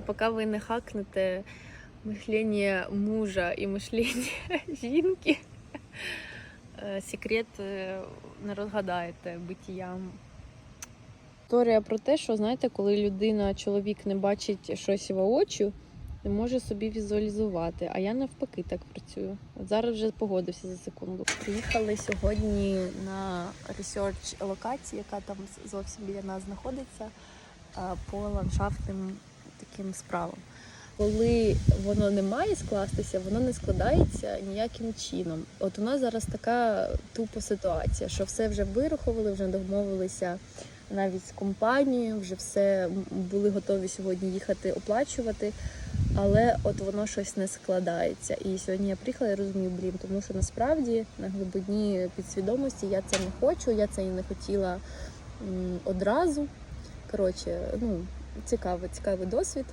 Поки ви не хакнете мишлення мужа і мишлення жінки, е, секрет е, не розгадаєте биттям. Історія про те, що знаєте, коли людина, чоловік не бачить щось воочию, не може собі візуалізувати. А я навпаки так працюю. От зараз вже погодився за секунду. Приїхали сьогодні на ресерч локації, яка там зовсім біля нас знаходиться, по ландшафтним таким справам. Коли воно не має скластися, воно не складається ніяким чином. От у нас зараз така тупо ситуація, що все вже вирахували, вже домовилися навіть з компанією, вже все були готові сьогодні їхати оплачувати, але от воно щось не складається. І сьогодні я приїхала і розумію, блін, тому що насправді на глибині підсвідомості я це не хочу, я це і не хотіла одразу. Коротше, ну цікавий, цікавий досвід.